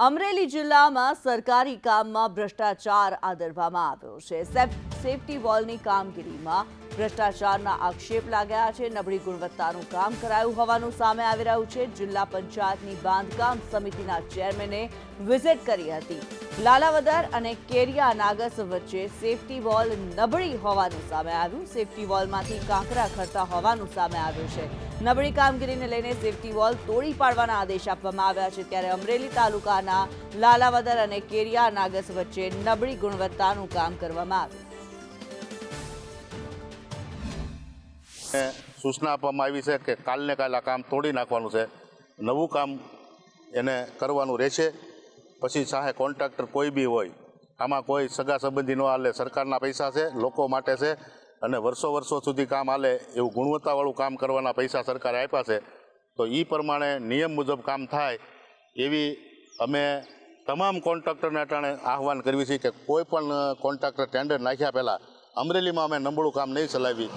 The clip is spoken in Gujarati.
અમરેલી જિલ્લામાં સરકારી કામમાં ભ્રષ્ટાચાર આદરવામાં આવ્યો છે. સેફ- સેફટી વોલની કામગીરીમાં ભ્રષ્ટાચારના આક્ષેપ લાગ્યા છે. નબળી ગુણવત્તાનું કામ કરાયું હોવાનું સામે આવી રહ્યું છે. જિલ્લા પંચાયતની બાંધકામ સમિતિના ચેરમેને વિઝિટ કરી હતી. લાલાવદર અને કેરિયા નાગસ વચ્ચે સેફટી વોલ નબળી હોવાનું સામે આવ્યું. સેફટી વોલમાંથી કાંકરા ખરતા હોવાનું સામે આવ્યું છે. નબળી કામગીરીને લઈને સેફટી વોલ તોડી પાડવાના આદેશ આપવામાં આવ્યા છે. ત્યારે અમરેલી તાલુકાના લાલાવદર અને કેરિયા નાગસ વચ્ચે નબળી ગુણવત્તાનું કામ કરવામાં આવ્યું. સૂચના આપવામાં આવી છે કે કાલને કાલ આ કામ તોડી નાખવાનું છે. નવું કામ એને કરવાનું રહેશે. પછી ચાહે કોન્ટ્રાક્ટર કોઈ બી હોય, આમાં કોઈ સગા સંબંધી ન હાલે, સરકારના પૈસા છે, લોકો માટે છે, અને વર્ષો વર્ષો સુધી કામ હાલે એવું ગુણવત્તાવાળું કામ કરવાના પૈસા સરકારે આપ્યા છે, તો એ પ્રમાણે નિયમ મુજબ કામ થાય એવી અમે તમામ કોન્ટ્રાક્ટરને અટાણે આહવાન કરવી છે કે કોઈ પણ કોન્ટ્રાક્ટર ટેન્ડર નાખ્યા પહેલાં અમરેલીમાં અમે નબળું કામ નહીં ચલાવી.